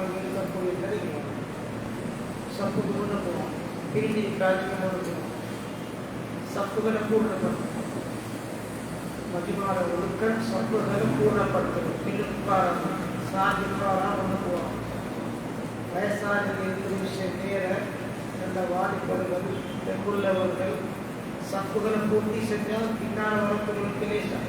அங்கே இருக்கக்கூடிய கிடைக்கும் சப்புக்கு முன்ன போவோம் பிரிஞ்சி காரியமாக இருக்கணும் சப்புகளை பூர்ணப்படுத்தணும் மதிமாட ஒழுக்க சப்புகளை பூர்ணப்படுத்தணும் பின்னுக்காரம் சாதிக்காரம் ஒன்று போவோம் வயசான இருக்கிற விஷயம் நேர நல்ல வாலிபர்கள் பெண்புள்ளவர்கள் சப்புகளை பூர்த்தி செஞ்சால் பின்னால் வரக்கூடிய கிளேசம்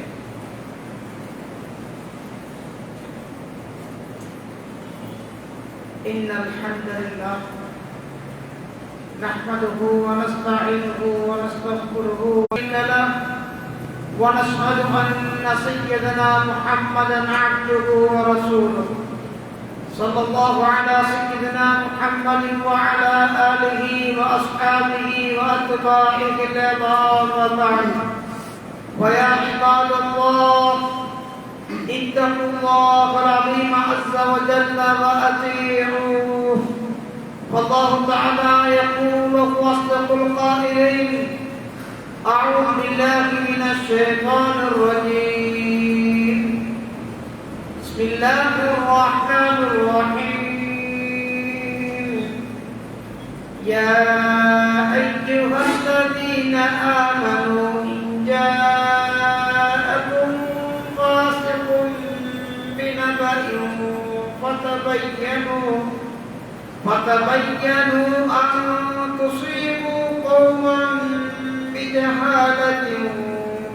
إن الحمد لله نحمده ونستعينه ونستغفره إن له ونشهد أن سيدنا محمدا عبده ورسوله صلى الله على سيدنا محمد وعلى آله وأصحابه وأتباعه الأبرار وبعد ويا عباد الله اتقوا الله العظيم عز وجل وأطيعوه. والله تعالى يقول هو أصدق القائلين أعوذ بالله من الشيطان الرجيم. بسم الله الرحمن الرحيم. يا أيها الذين آمنوا فتبينوا فتبينوا أن تصيبوا قوما بجهالة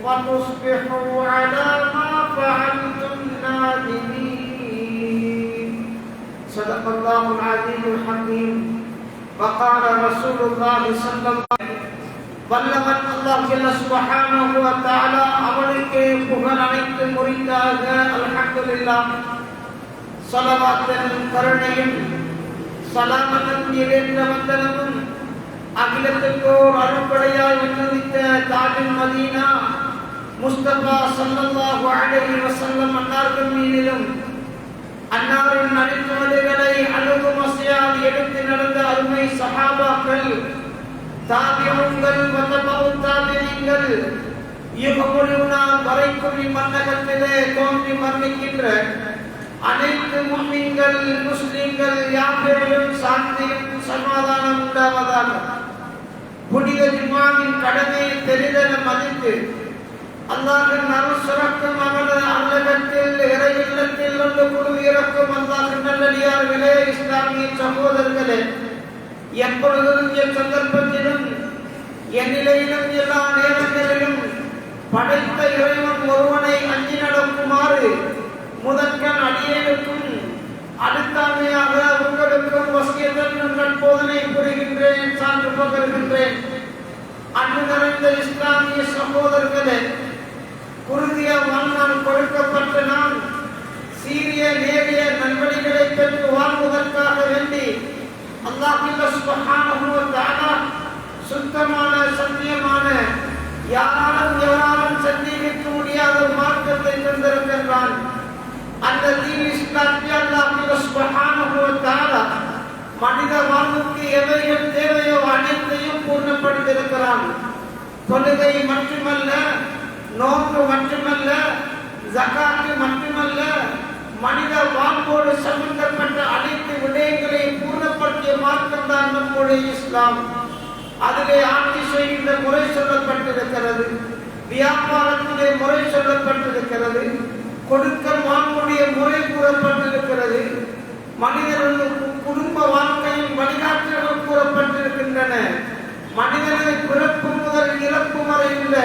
فتصبحوا على ما فعلتم نادمين صدق الله العظيم الحكيم وقال رسول الله صلى الله عليه وسلم வல்லவன் அல்லாஹ் ஜல்ல சுப்ஹானஹு வ தஆலா அவனுக்கு புகழ் அனைத்து முறிந்தாக அல்ஹம்துலில்லாஹ் ஸலவாத்தன் கருணையும் சலாமனும் நிறைந்த வந்தனமும் அகிலத்துக்கோர் அருட்படையாய் விண்ணதித்த தாஜின் மதீனா முஸ்தபா ஸல்லல்லாஹு அலைஹி வஸல்லம் அன்னார்கள் மீதிலும் அன்னாரின் நடித்துவடுகளை அழுகும் அசையாது எடுத்து நடந்த அருமை சஹாபாக்கள் தாபியங்கள் வந்தபவும் தாபியங்கள் யுகமுழுனா வரைக்கும் இம்மன்னகத்திலே தோன்றி மரணிக்கின்ற அனைத்து முஸ்லிம்கள் முஸ்லிம்கள் யாப்பேரும் சாந்தியும் சமாதானம் உண்டாவதாக புனித ஜுமாவின் கடமையை தெரிதல மதித்து அல்லாஹின் அருள் சுரக்கும் அவனது அல்லகத்தில் இறை இல்லத்தில் உள்ள குழு இறக்கும் அல்லாஹின் நல்லடியார்களே இஸ்லாமிய சகோதரர்களே எப்பொழுதும் என் சந்தர்ப்பத்திலும் என் நிலையிலும் எல்லா நேரங்களிலும் படைத்த இறைவன் ஒருவனை அஞ்சி நடக்குமாறு முதற்கண் அடியேனுக்கும் அடுத்தாமையாக உங்களுக்கும் வசியதன் உங்கள் போதனை புரிகின்றேன் சான்று பகர்கின்றேன். அன்று நிறைந்த இஸ்லாமிய சகோதரர்களே குறுகிய வாழ்நாள் கொடுக்கப்பட்ட நான் சீரிய நேரிய நல்வழிகளை பெற்று வாழ்வதற்காக வேண்டி அல்லாஹ் சுப்ஹானஹு சுத்தமான சத்தியமான யாராலும் எவராலும் சந்தேகிக்க முடியாத மார்க்கத்தை தந்திருக்கின்றான். அந்த தீன் அல்லாஹ் சுபஹானஹு வ தஆலா மனித வாழ்வுக்கு எவைகள் தேவையோ அனைத்தையும் பூர்ணப்படுத்தியிருக்கிறான் தொழுகை மட்டுமல்ல நோன்பு மட்டுமல்ல ஜகாத்து மட்டுமல்ல மனித வாழ்வோடு சம்பந்தப்பட்ட அனைத்து விடயங்களையும் பூர்ணப்படுத்திய மார்க்கம் தான் நம்முடைய இஸ்லாம் அதிலே ஆட்சி செய்கின்ற முறை சொல்லப்பட்டிருக்கிறது வியாபாரத்திலே முறை சொல்லப்பட்டிருக்கிறது கொடுக்கல் வாங்கக்கூடிய முறை கூறப்பட்டிருக்கிறது. மனிதர்களுக்கு குடும்ப வாழ்க்கையின் வழிகாட்டுகள் கூறப்பட்டிருக்கின்றன. மனிதனை பிறப்பு முதல் இறப்பு வரை உள்ள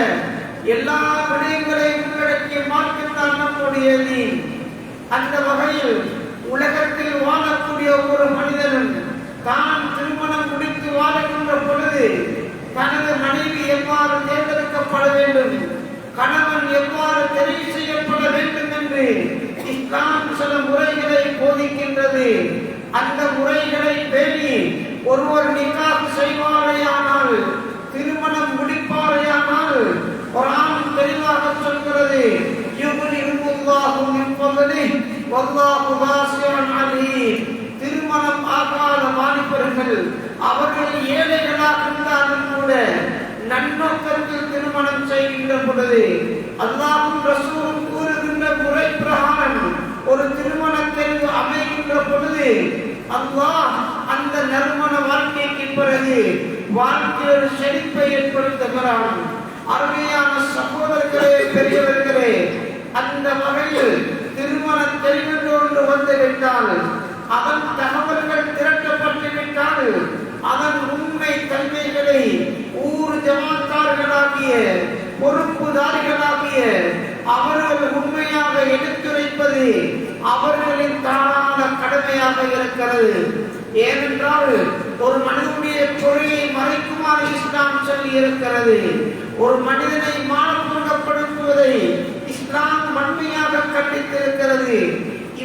எல்லா விடயங்களையும் உள்ளடக்கிய மார்க்கத்தான் நம்முடைய அந்த வகையில் உலகத்தில் வாழக்கூடிய ஒரு மனிதனும் தான் திருமணம் முடித்து வாழுகின்ற பொழுது தனது மனைவி எவ்வாறு தேர்ந்தெடுக்கப்பட வேண்டும்? கணவன் எவ்வாறு தெரிவு செய்யப்பட வேண்டும் என்று இஸ்லாம் சில முறைகளை போதிக்கின்றது. அந்த முறைகளை பேணி ஒருவர் நிக்காக செய்வாரேயானால் திருமணம் முடிப்பாரேயானால் குரான் தெளிவாக சொல்கிறது. திருமணம் ஆகாத மாணிப்பர்கள் அவர்கள் ஏழைகளாக இருந்தாலும் கூட நன்னோக்கத்தில் திருமணம் செய்கின்ற பொழுது அல்லாவும் ரசூலும் கூறுகின்ற முறை பிரகாரம் ஒரு திருமணத்தில் அமைகின்ற பொழுது அல்லாஹ் அந்த நறுமண வாழ்க்கைக்கு பிறகு வாழ்க்கையில் செழிப்பை ஏற்படுத்துகிறான். அருமையான சகோதரர்களே பெரியவர்களே அந்த வகையில் திருமண தெரிவித்து ஒன்று வந்துவிட்டால் அதன் தகவல்கள் திரட்டப்பட்டு விட்டால் அதன் உண்மை தன்மைகளை ஊர் ஜமாத்தார்களாகிய பொறுப்புதாரிகளாகிய அவர்கள் உண்மையாக எடுத்துரைப்பது அவர்களின் தானான கடமையாக இருக்கிறது. ஏனென்றால் ஒரு மனிதனுடைய பொருளை மறைக்குமாறு இஸ்லாம் சொல்லி இருக்கிறது. ஒரு மனிதனை மானப்படுத்துவதை இஸ்லாம் வன்மையாக கண்டித்திருக்கிறது.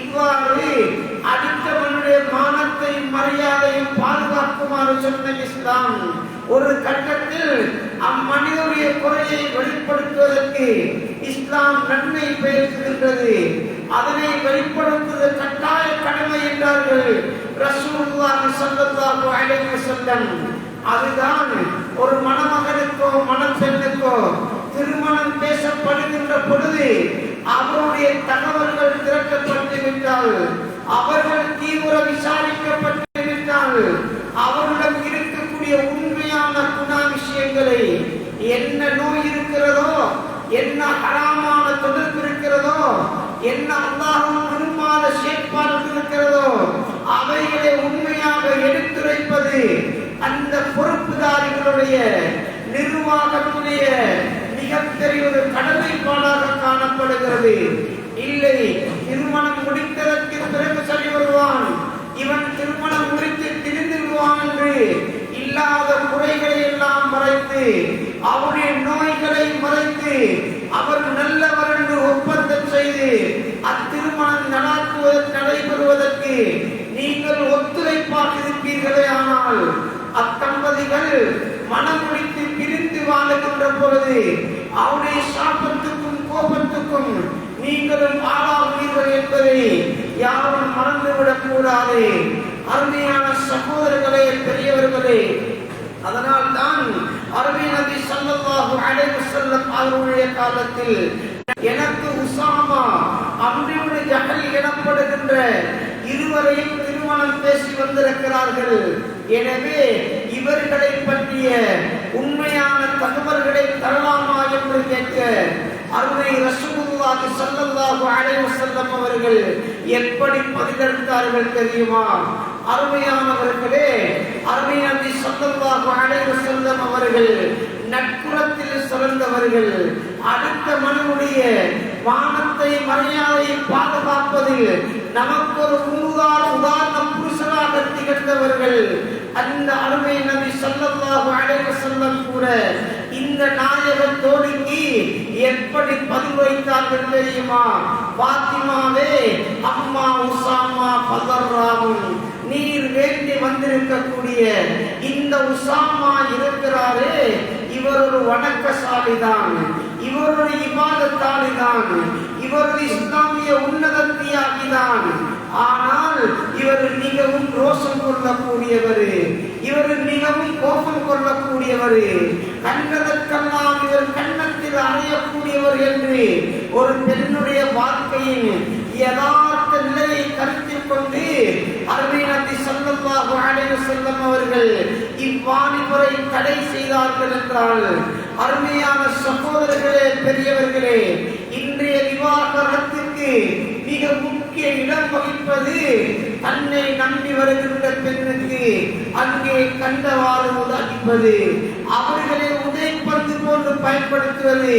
இவ்வாறு அடுத்தவனுடைய மானத்தை மரியாதையும் பாதுகாக்குமாறு சொன்ன இஸ்லாம் ஒரு கட்டத்தில் அம்மனிதனுடைய குறையை வெளிப்படுத்துவதற்கு இஸ்லாம் நன்மை பேசுகின்றது அதனை வெளிப்படுத்துவது கட்டாய கடமை என்றார்கள். ரசூலுல்லாஹி ஸல்லல்லாஹு அலைஹி வஸல்லம். அதுதான் ஒரு மணமகனுக்கோ மணப்பெண்ணுக்கோ திருமணம் பேசப்படுகின்ற பொழுது அவருடைய தகவல்கள் திரட்டப்பட்டு விட்டால் அவர்கள் தீவிர விசாரிக்கப்பட்டு விட்டால் அவரிடம் இருக்கக்கூடிய உண்மையான குணாதிசயங்களை என்ன நோய் இருக்கிறதோ என்ன ஹராமான தொடர்பு இருக்கிறதோ என்ன அல்லாஹும் விரும்பாத செயற்பாடு இருக்கிறதோ அவைகளை உண்மையாக எடுத்துரைப்பது அந்த பொறுப்புதாரிகளுடைய நிர்வாகத்துடைய மிகப்பெரிய ஒரு கடமைப்பாடாக காணப்படுகிறது. இல்லை திருமணம் முடித்ததற்கு பிறகு சொல்லி வருவான். இவன் திருமணம் முடித்து திரிந்திருவான் என்று இல்லாத குறைகளை எல்லாம் மறைத்து அவருடைய நோய்களை மறைத்து அவர் நல்லவர் என்று ஒப்பந்தம் செய்து அத்திருமணம் நடாத்துவதற்கு நடைபெறுவதற்கு நீங்கள் ஒத்துழைப்பாக இருப்பீர்களே ஆனால் அத்தம்பதிகள் மனம் முடித்து பிரிந்து வாழுகின்ற பொழுது அவருடைய சாபத்துக்கும் கோபத்துக்கும் நீங்களும் ஆளாகிறீர்கள் என்பதை யாரும் மறந்துவிடக் கூடாது. அருமையான சகோதரர்களே பெரியவர்களே அதனால் தான் அருமை நபி சல்லாஹு அலைஹி செல்லும் அவருடைய காலத்தில் எனக்கு உசாமா அம்ரிபுல் ஜகல் எனப்படுகின்ற இருவரையும் திருமணம் பேசி வந்திருக்கிறார்கள். எனவே இவர்களை பற்றிய உண்மையான தகவல்களை தரலாமா என்று கேட்க அருமை ரசூலுல்லாஹி ஸல்லல்லாஹு அலைஹி வஸல்லம் அவர்கள் எப்படி பதிலளித்தார்கள் தெரியுமா? அருமையானவர்களே அருமை நபி ஸல்லல்லாஹு அலைஹி வஸல்லம் அவர்கள் நட்புறத்தில் சிறந்தவர்கள். அடுத்த மனுடைய வானத்தை மரியாதையை பாதுகாப்பதில் நமக்கு ஒரு முன்னுதார உதாரண புருஷனாக திகழ்ந்தவர்கள். அந்த அருமை நபி சொல்லல்லாஹு அலைஹி வஸல்லம் கூட இந்த நாயக தோழிக்கு எப்படி பதிவுரைத்தார்கள் தெரியுமா? பாத்திமாவே அம்மா உசாமா பதர்ராவும் நீர் வேண்டி வந்திருக்கக்கூடிய இந்த உசாமா இருக்கிறாரே இவர் ஒரு வணக்கசாலிதான். இவருடைய இபாதத்தாலிதான் தான் இவருடைய இஸ்லாமிய உன்னதத்தியாகிதான் ஆனால் இவர் மிகவும் ரோஷம் கொள்ளக்கூடியவர். இவர் மிகவும் கோபம் கொள்ளக்கூடியவர். கண்டதற்கெல்லாம் இவர் கண்ணத்தில் அறையக்கூடியவர் என்று ஒரு பெண்ணுடைய வாழ்க்கையின் யதார்த்த நிலையை கருத்தில் கொண்டு அருமை சொல்லமாக ஸல்லல்லாஹு செல்லும் அவர்கள் இவ்வாணிபுரை தடை செய்தார்கள் என்றால் அருமையான சகோதரர்களே பெரியவர்களே இன்றைய விவாகரத்திற்கு மிக முக்கிய இடம் வகிப்பது தன்னை நம்பி வருகின்ற பெண்ணுக்கு அங்கே கண்டவாறு உதாகிப்பது அவர்களை உதைப்பந்து போன்று பயன்படுத்துவது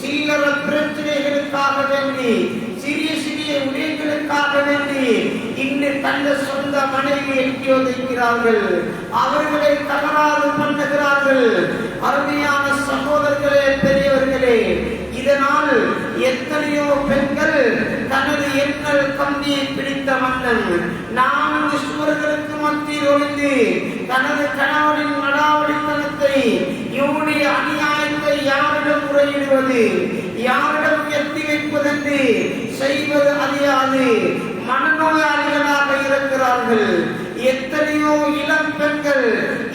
சில்லற பிரச்சனைகளுக்காக வேண்டி சிறிய சிறிய விடயங்களுக்காக வேண்டி இன்று தந்த சொந்த மனைவி எட்டி அவர்களை தகராறு பண்ணுகிறார்கள். அருமையான சகோதரர்களே பெரியவர்களே இதனால் எத்தனையோ பெண்கள் தனது எண்ணல் கம்பியை பிடித்த மன்னன். நான்கு சுவர்களுக்கு மத்தியில் ஒளிந்து தனது கணவனின் நடாவடித்தனத்தை இவனுடைய அநியாயத்தை யாரிடம் முறையிடுவது? யாரிடம் எத்தி வைப்பதென்று செய்வது அறியாது. மனநோயாளிகளாக இருக்கிறார்கள். எத்தனையோ இளம் பெண்கள்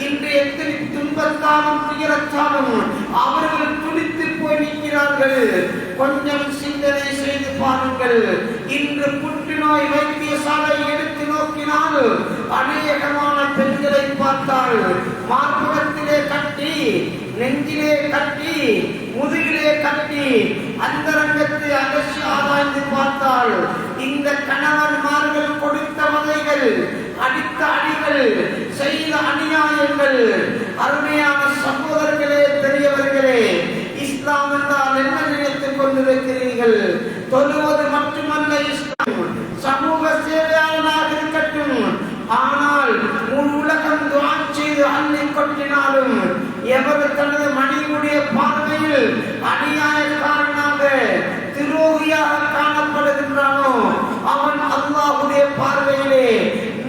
இன்று எத்தனை துன்பத்தாலும் துயரத்தாலும் அவர்கள் பாருங்கள் கொஞ்சம் சிந்தனை செய்து பாருங்கள். இன்று புற்றுநோய் வைத்தியசாலை எடுத்து நோக்கினால் பார்த்தால் மார்பகத்திலே கட்டி நெஞ்சிலே கட்டி முதுகிலே கட்டி அந்த ரங்கத்தை அலசி ஆராய்ந்து பார்த்தால் இந்த கணவன்மார்கள் கொடுத்த வதைகள் அடித்த அடிகள் செய்த அநியாயங்கள். அருமையான சகோதரர்களே பெரியவர்களே இஸ்லாம் என்றால் என்ன நினைத்துக் கொண்டிருக்கிறீர்கள்? தொழுவது மட்டுமல்ல இஸ்லாம் சமூக சேவையாளனாக இருக்கட்டும். ஆனால் முழு உலகம் துவா செய்து அள்ளி கொட்டினாலும் எவர் தனது மனைவியுடைய பார்வையில் அநியாயக்காரனாக துரோகியாக காணப்படுகின்றானோ அவன் அல்லாஹுடைய பார்வையிலே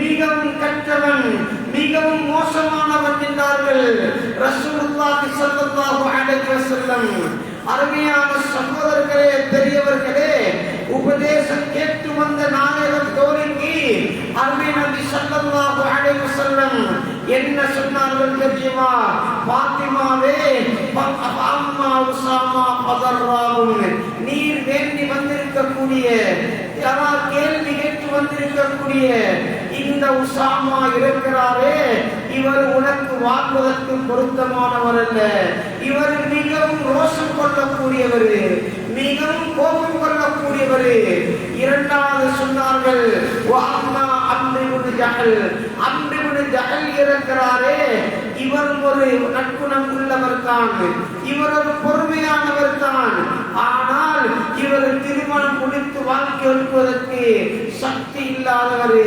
மிகவும் கற்றவன் மிகவும் மோசமானவன் என்றார்கள். ரசூலுல்லாஹி ஸல்லல்லாஹு அலைஹி வஸல்லம். அருமையான சகோதரர்களே பெரியவர்களே உபதேசம் கேட்டு வந்த நாயகம் தோழிக்கு அருமை நபி சல்லல்லாஹு அலைஹி வஸல்லம் என்ன சொன்னார்கள் தெரியுமா? பாத்திமாவே அம்மா உசாமா பதர்ராவும் நீர் வேண்டி வந்திருக்கக்கூடிய யாரால் கேள்வி கேட்டு வந்திருக்கக்கூடிய இந்த உசாமா இருக்கிறாரே இவர் உனக்கு வாழ்வதற்கு பொருத்தமானவர் அல்ல. இவர் மிகவும் ரோஷம் கொள்ளக்கூடியவர் மிகவும் கோபம் கொள்ளக்கூடியவர். இரண்டாவது சொன்னார்கள் வாமா ஜகல் இருக்கிறாரே இவர் ஒரு நற்குணம் உள்ளவர் தான் இவர் ஒரு பொறுமையானவர் தான். ஆனால் இவர் திருமணம் முடித்து வாழ்க்கை ஒழுவதற்கு சக்தி இல்லாதவர்.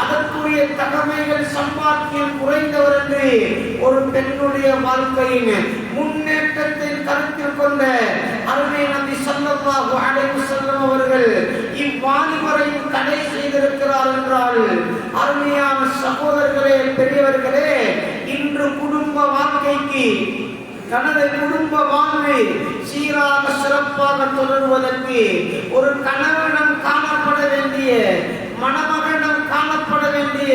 அதற்குரிய தகமைகள் சம்பாத்தியம் குறைந்தவர் என்று ஒரு பெண்ணுடைய வாழ்க்கையின் முன்னேற்றத்தை கருத்தில் கொண்ட அருமை நம்பி ஸல்லல்லாஹு அலைஹி வஸல்லம் அவர்கள் இவ்வாலிபரையும் தடை செய்திருக்கிறார் என்றால் அருமையான பெரியவர்களே இன்று குடும்ப வாழ்க்கைக்கு தனது குடும்ப வாழ்வை சீராக சிறப்பாக தொடருவதற்கு ஒரு கணவனிடம் காணப்பட வேண்டிய மணமகனம் காணப்பட வேண்டிய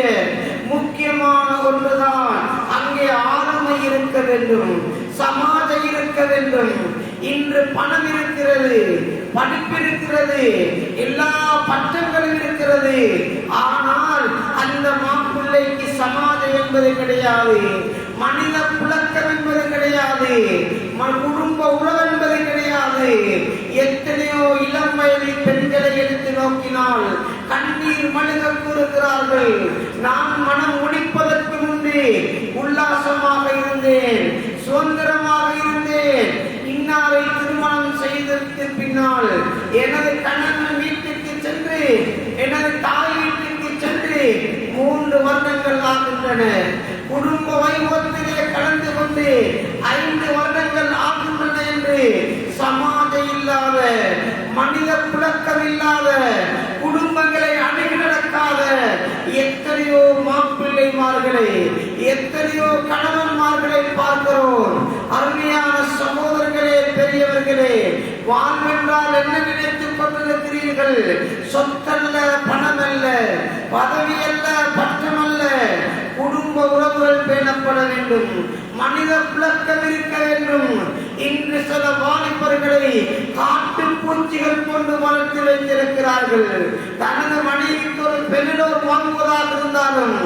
முக்கியமான ஒன்றுதான் அங்கே ஆளுமை இருக்க வேண்டும் சமாஜம் இருக்க வேண்டும். இன்று பணம் இருக்கிறது படிப்பு இருக்கிறது எல்லா பட்டங்களும் இருக்கிறது. ஆனால் அந்த மாப்பிள்ளைக்கு சமாஜம் என்பது கிடையாது. மனித புழக்கம் என்பது கிடையாது. குடும்ப உறவு என்பது கிடையாது. எத்தனையோ இளம் வயது பெண்களை எடுத்து நோக்கினால் கண்ணீர் மனித கூறுகிறார்கள். நான் மனம் முடிப்பதற்கு முன்பே உல்லாசமாக இருந்தேன் சுதந்திரமாக இருந்தேன். இன்னாரை திருமணம் செய்ததற்கு பின்னால் எனது கணவன் வீட்டுக்கு சென்று எனது தாய் வருடங்கள் ஆகின்றன குடும்ப வைபவத்திலே கடந்து கொண்டு ஐந்து வருடங்கள் ஆகின்றன என்று சமாஜ இல்லாத மனித புழக்கம் இல்லாத குடும்பங்களை அணுகி நடக்காத எத்தனையோ மாப்பிள்ளைமார்களை எத்தனையோ கணவன்மார்களை பார்க்கிறோம். அருமையான சகோதரர்களே பெரியவர்களே வாழ்வென்றால் என்ன நினைத்துக் கொண்டிருக்கிறீர்கள் சொத்தல்ல பணமல்ல பதவி அல்ல வேண்டும். மனித புழக்கம் இருக்க வேண்டும். இன்று சில வாலிபர்களை காட்டு பூச்சிகள் கொண்டு வளர்த்து வைத்திருக்கிறார்கள். தனது மனைவிக்கு ஒரு பெண்ணிலோர் வாங்குவதாக இருந்தாலும்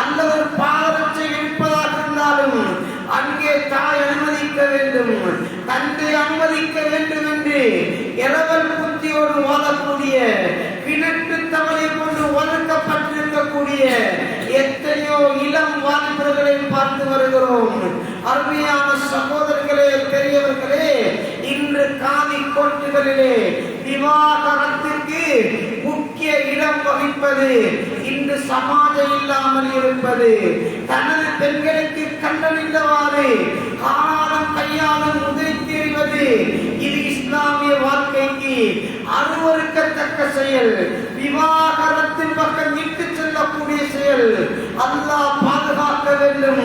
அல்லது ஒரு பாதரட்சை இருப்பதாக இருந்தாலும் அங்கே தாய் அனுமதிக்க வேண்டும். தந்தை அனுமதிக்க வேண்டும் என்று இரவல் புத்தியோடு வாழக்கூடிய கிணற்று தவறை கொண்டு வளர்க்கப்பட்டிருக்கக்கூடிய எத்தனையோ இளம் வாலிபர்களை பார்த்து வருகிறோம். அருமையான சகோதரர்களே பெரியவர்களே இன்று காதி கோட்டுகளிலே விவாகரத்திற்கு முக்கிய இடம் வகிப்பது இன்று சமாஜம் இல்லாமல் இருப்பது. தனது பெண்களுக்கு கண்டறிந்தவாறு காணாலும் கையாலும் உதைத்தெறிவது இது இஸ்லாமிய வாழ்க்கைக்கு அருவறுக்கத்தக்க செயல். விவாகரத்தின் பக்கம் இட்டு செல்லக்கூடிய செயல். அல்லாஹ் பாதுகாக்க வேண்டும்.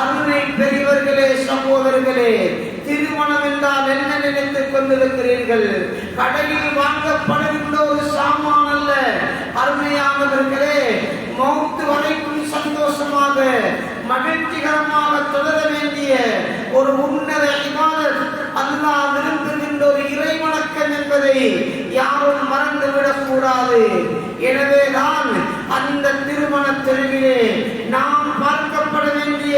அருமை பெரியவர்களே சகோதரர்களே திருமணம் என்றால் என்ன நினைத்துக் கொண்டிருக்கிறீர்கள்? கடையில் வாங்கப்படுகின்ற ஒரு சாமான் அல்ல. அருமையானவர்களே மௌத்து வரைக்கும் சந்தோஷமாக மகிழ்ச்சிகரமாக தொடர வேண்டிய ஒரு உன்னத இமாதத் அல்லாஹ் விரும்புகின்ற ஒரு இறை வணக்கம் என்பதை யாரும் மறந்துவிடக் கூடாது. எனவேதான் அந்த திருமண தெருவிலே நாம் பார்க்கப்பட வேண்டிய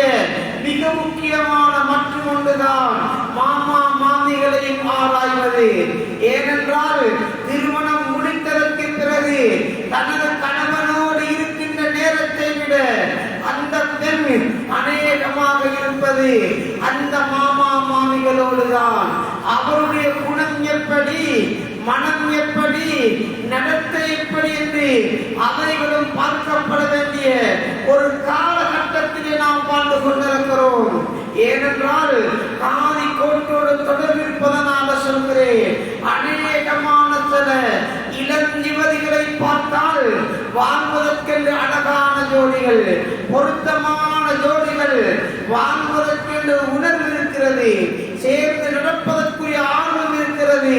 மிக முக்கியமான மற்றும் ஒன்றுதான். கூடாது ஏனென்றால் திருமணம் முடித்ததற்கு பிறகு தனது கணவனோடு இருக்கின்ற நேரத்தை விட அந்த பெண் அநேகமாக இருப்பது அந்த மாமா மாமிகளோடு தான். அவருடைய குணம் எப்படி மனம் எப்படி நடத்தை எப்படி என்று அவைகளும் பார்க்கப்பட வேண்டிய ஒரு காலகட்டத்திலே நாம் வாழ்ந்து கொண்டிருக்கிறோம். ஏனென்றால் காதி கோட்டோடு தொடர்பு இருப்பதனால சொல்கிறேன் அநேகமான சில இளம் யுவதிகளை பார்த்தால் வாழ்வதற்கென்று அழகான ஜோடிகள் பொருத்தமான ஜோடிகள் வாழ்வதற்கென்று உணர்வு இருக்கிறது சேர்ந்து நடப்பதற்குரிய ஆர்வம் இருக்கிறது.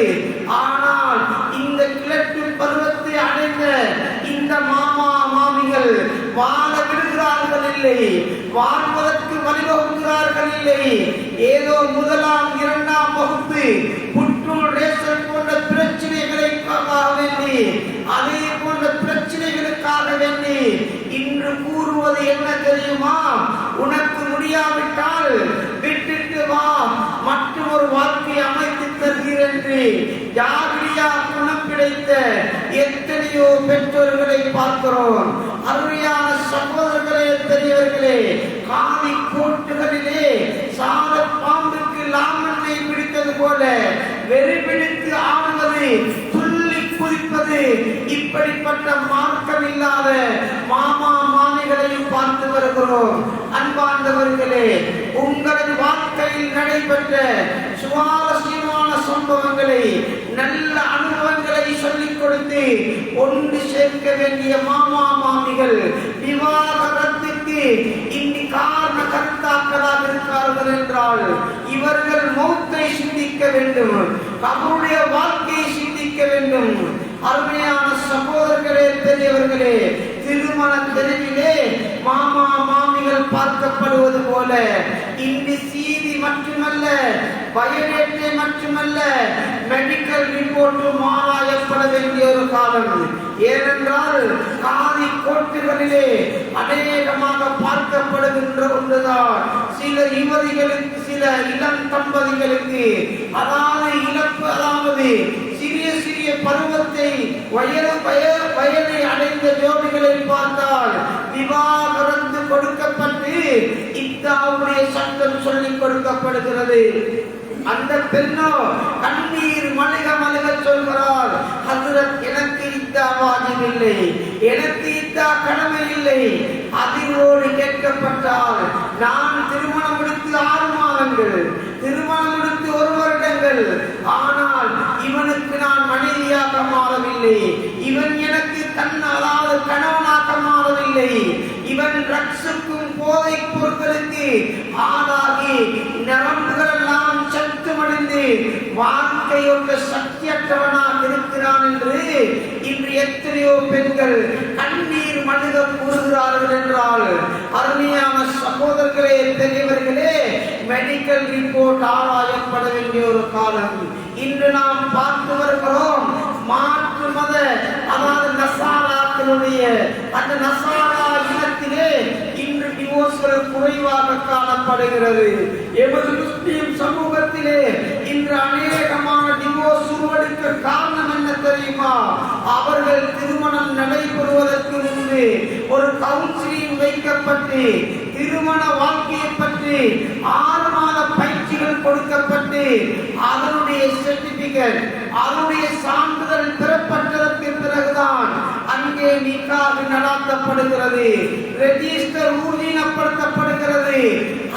ஆனால் இந்த கிழக்கு பருவத்தை அடைந்த இந்த மாமா மாமிகள் வாழ விடுகிறார்கள் இல்லை வாழ்வதற்கு வழிவகுக்கிறார்கள் இல்லை. ஏதோ முதலாம் இரண்டாம் வகுப்பு புற்றுள் ரேஷன் போன்ற பிரச்சனைகளுக்காக வேண்டி அதே போன்ற பிரச்சனைகளுக்காக வேண்டி இன்று கூறுவது என்ன தெரியுமா? உனக்கு முடியாவிட்டால் விட்டுட்டு வா. மற்றும் ஒரு வாழ்க்கை அமைத்து தருகிறேன் என்று ஜாகிரியா குணம் கிடைத்த எத்தனையோ பெற்றோர்களை பார்க்கிறோம். அருமையான சகோதரர்களே பெரியவர்களே காணி கூட்டுகளிலே சால பாம்புக்கு லாமண்ணை பிடித்தது போல இப்படிப்பட்ட மார்க்கம் இல்லாத மாமா மாமிகளையும் பார்த்து வருகிறோம். அன்பார்ந்தவர்களே உங்களது வாழ்க்கையில் நடைபெற்ற சுவாரஸ்யமான சம்பவங்களை நல்ல அனுபவங்களை சொல்லிக் கொடுத்து ஒன்று சேர்க்க வேண்டிய மாமா மாமிகள் விவாகரத்துக்கு இன்னி காரண கருத்தாக்களாக இருக்கிறார்கள் என்றால் இவர்கள் மௌத்தை சிந்திக்க வேண்டும். அவருடைய வாழ்க்கையை சிந்திக்க வேண்டும். அருமையான சகோதரர்களே பெரியவர்களே திருமண தெருவிலே மாமா மாமிகள் பார்க்கப்படுவது போல இன்று சீதி மட்டுமல்ல பயோடேட்டை மட்டுமல்ல மெடிக்கல் ரிப்போர்ட் மாறாயப்பட வேண்டிய ஒரு காலம். ஏனென்றால் காதி கோட்டுகளிலே அநேகமாக பார்க்கப்படுகின்ற ஒன்றுதான். சில யுவதிகளுக்கு சில இளம் தம்பதிகளுக்கு அதாவது இழப்பு அதாவது சிறிய சிறிய பருவத்தை வயது வய வயலை அடைந்த ஜோடிகளை பார்த்தால் விவாகரத்து கொடுக்கப்பட்டு இத்தாவுடைய சட்டம் சொல்லிக் கொடுக்கப்படுகிறது. அந்த பெண்ணோ கண்ணீர் மலிக மலிக சொல்கிறார் ஹசரத் எனக்கு இத்தா வாஜிப் இல்லை எனக்கு இத்தா கடமை இல்லை அதிரோடு கேட்கப்பட்டால் நான் திருமணம் முடித்து ஆறு மாதங்கள் திருமணம் முடித்து ஒரு வருடங்கள் ஆனால் இவனுக்கு நான் மனைவியாக மாறவில்லை இவன் எனக்கு தன் அதாவது கணவனாக மாறவில்லை ரக்ஸுக்கும் போதைப் பொருட்களுக்கு ஆளாகி நரம்புகள் எல்லாம் சத்துமடைந்து வாழ்க்கையோட சக்தியற்றவனாக இருக்கிறான் என்று இன்று எத்தனையோ பெண்கள் கண்ணீர் மனித கூறுகிறார்கள் என்றால் அருமையான சகோதரர்களே பெரியவர்களே மெடிக்கல் ரிப்போர்ட் ஆராயப்பட வேண்டிய ஒரு காலம். இன்று நாம் பார்த்து வருகிறோம் மாற்று மத அதாவது நசாராக்களுடைய அந்த நசாரா இன்று குறைவாக காணப்படுகிறது. எமது முஸ்லிம் சமூகத்திலே இன்று அநேகமான டிவோர்ஸ் உருவெடுக்க காரணம் என்ன தெரியுமா? அவர்கள் திருமணம் நடைபெறுவதற்கு முன்பு ஒரு கவுன்சிலிங் வைக்கப்பட்டு திருமண வாழ்க்கையை பற்றி ஆறு மாத பயிற்சிகள் கொடுக்கப்பட்டு அதனுடைய சர்டிபிகேட் அதனுடைய சான்றிதழ் பெறப்பட்டதற்கு பிறகுதான் அங்கே நிக்காது நடாத்தப்படுகிறது. ரெஜிஸ்டர் ஊர்ஜீனப்படுத்தப்படுகிறது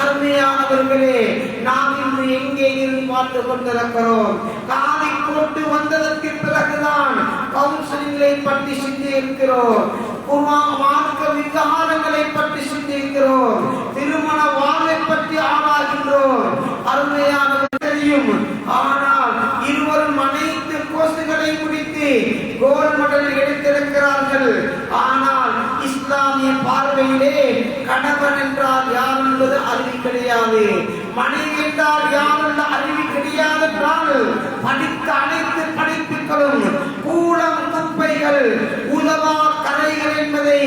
அருமையானவர்களே நாம் இன்று எங்கே இருந்து பார்த்து கொண்டிருக்கிறோம்? காலை போட்டு வந்ததற்கு பிறகுதான் கவுன்சிலிங்களை பற்றி சிந்தி இருக்கிறோம் குமார் விகாரங்களை பற்றி சிந்திக்கிறோம் திருமண வாழ்வை பற்றி ஆராய்கின்றோம் அருமையானவர் தெரியும் ஆனால் இருவரும் அனைத்து கோர்ஸுகளை முடித்து கோல்ட் மெடல் எடுத்திருக்கிறார்கள் ஆனால் இஸ்லாமிய பார்வையிலே கணவன் என்றால் யார் என்பது அறிவு கிடையாது. மனைவி என்றால் யார் என்ற அறிவு கிடையாது என்றால் படித்த அனைத்து படிப்புகளும் கூலம் குப்பைகள் உதவா கலைகள் என்பதை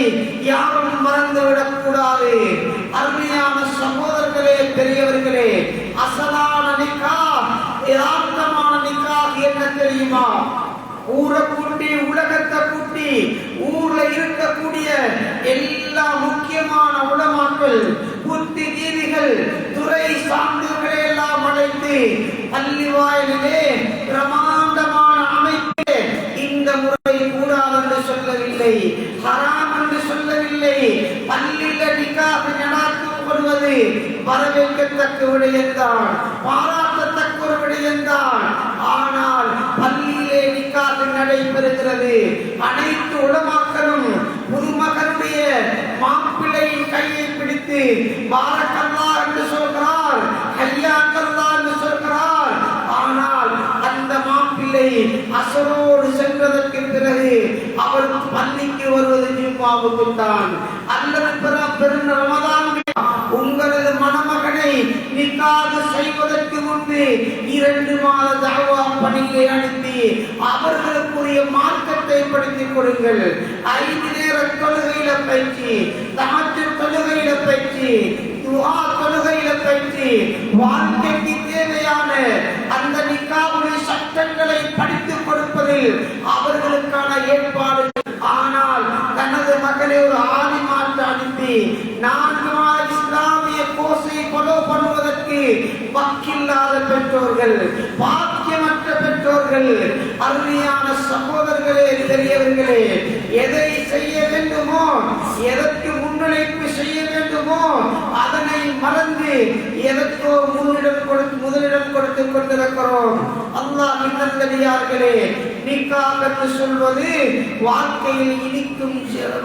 யாரும் மறந்துவிடக் கூடாது. அருமையான சகோதரர்களே பெரியவர்களே அசலான நிக்கா யதார்த்தமான நிக்கா என்ன தெரியுமா? ஊரை கூட்டி உலகத்தை கூட்டி ஊர்ல இருக்கக்கூடிய எல்லா முக்கியமான உலமாக்கள் புத்திஜீவிகள் துறை சார்ந்தவர்களை எல்லாம் அழைத்து பள்ளி வாயிலே பிரமாண்டமான அமைப்பிலே இந்த முறை கூடாது என்று சொல்லவில்லை ஹராம் என்று சொல்லவில்லை பள்ளியில நிக்காக நடாத்தப்படுவது வரவேற்கத்தக்க விடயம்தான் பாராட்டத்தக்க ஒரு விடயம்தான் ஆனால் பள்ளியிலே நிக்காக நடைபெறுகிறது. அனைத்து உலமாக்களும் புதுமகனுடைய மாப்பிள்ளையின் கையை பிடித்து பாரக்கல்லா என்று சொல்கிறார் கையாக்கல்லா என்று சொல்கிறார். ஆனால் அந்த மாப்பிள்ளை அசரோடு சென்றதற்கு பிறகு அவர் பள்ளிக்கு வருவது ஜிம்மாவுக்கு தான் அல்லது பிற பெரும் ரமதான் உங்களது மணமகனை நிக்காது செய்வதற்கு முன்பு இரண்டு மாத தகவா பணியை அனுப்பி அவர்களுக்குரிய மார்க்கத்தை படுத்திக் கொடுங்கள். ஐந்து நேர தொழுகையில பயிற்சி தமற்று தொழுகையில பயிற்சி துவா தொழுகையில பயிற்சி வாழ்க்கைக்கு தேவையான அந்த நிக்காவுடைய சட்டங்களை படித்துக் கொடுப்பதில் அவர்களுக்கான ஏற்பாடு. ஆனால் தனது மகளை ஒரு ஆதி மாற்ற அனுப்பி நான்கு மாத வாக்கில்லாத பெற்றோர்கள் பாக்கியமற்ற பெற்றோர்கள் அருமையான சகோதரர்களே பெரியவர்களே எதை செய்ய வேண்டுமோ எதற்கு முன்னழைப்பு செய்ய வேண்டுமோ அதனை மறந்து எதற்கோ முன்னிடம் கொடுத்து முதலிடம் கொடுத்துக் கொண்டிருக்கிறோம். அல்லாஹ் நல்லடியார்களே நிக்காஹ் என்று சொல்வது வாழ்க்கையில் இனிக்கும்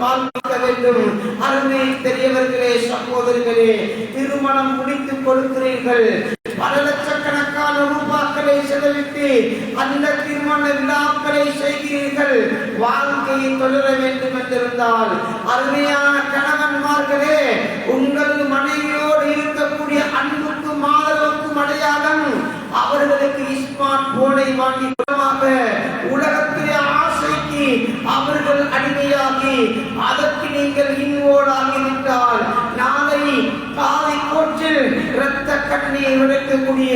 வாழ்க்க வேண்டும். அருமை பெரியவர்களே சகோதரர்களே திருமணம் முடித்து கொடுக்கிறீர்கள். பல லட்சக்கணக்கான ரூபாக்களை செலவிட்டு அந்த திருமண விழாக்களை செய்கிறீர்கள். வாழ்க்கையை தொடர வேண்டும் என்றிருந்தால் அருமையான கணவன்மார்களே உங்கள் மனைவியோடு இருக்கக்கூடிய அன்புக்கும் ஆதரவுக்கும் அடையாளம் அவர்களுக்கு ஸ்மார்ட் போனை வாங்கி மூலமாக உலகத்திலே ஆசைக்கு அவர்கள் அடிமையாகி அதற்கு நீங்கள் இன்வோடாகி விட்டால் நாளை காலை கோற்றில் இரத்த இருக்கக்கூடிய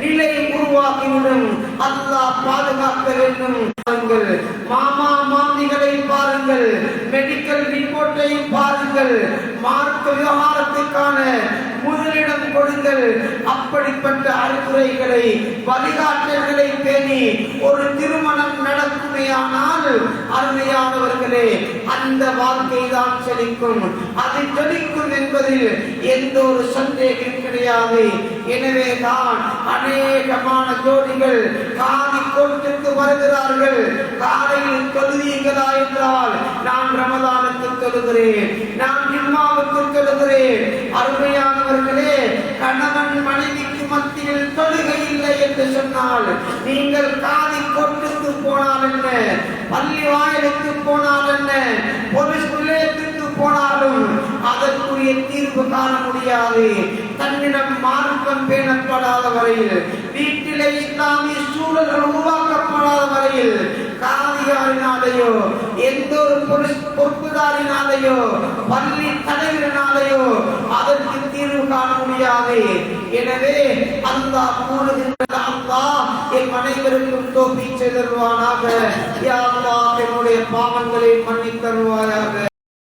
நிலை உருவாக்கிவிடும் அல்லாஹ் பாதுகாக்க வேண்டும் பாருங்கள். மாமா மாமிகளை பாருங்கள். மெடிக்கல் ரிப்போர்ட்டையும் பாருங்கள். மார்க்க விவகாரத்துக்கான முதலிடம் கொடுங்கள். அப்படிப்பட்ட அறிவுரைகளை வழிகாட்டல்களை பேணி ஒரு திருமணம் நடக்குமையானால் அருமையானவர்களே அந்த வாழ்க்கை தான் செழிக்கும். அது செழிக்கும் என்பதில் எந்த ஒரு சந்தேகம் கிடையாது. எனவே தான் அநேகமான ஜோடிகள் காதி கோட்டுக்கு வருகிறார்கள். காலையில் தொழுவீங்களா என்றால் நான் ரமதானுக்கு தொழுகிறேன். நான் ஜிம்மாவுக்கு தொழுகிறேன். அருமையானவர்களே கணவன் மனைவிக்கு மத்தியில் தொழுகை இல்லை என்று சொன்னால் நீங்கள் காதி கோட்டுக்கு போனால் என்ன? பள்ளி வாயிலுக்கு போனால் என்ன? போலீஸ் நிலையத்துக்கு போனாலும் அதற்குரிய தீர்வு காண முடியாது. தன்னிடம் மார்க்கம் பேணப்படாத வரையில் வீட்டிலே இஸ்லாமிய சூழல்கள் உருவாக்கப்படாத வரையில் காதியாரினாலேயோ எந்த ஒரு பொறுப்புதாரினாலேயோ பள்ளி தலைவரினாலேயோ அதற்கு தீர்வு காண முடியாது. எனவே அல்லாஹ் கூறுகின்ற அல்லாஹ் என் அனைவருக்கும் தோப்பி செல்வானாக யா என்னுடைய பாவங்களை மன்னித்தருவாயாக.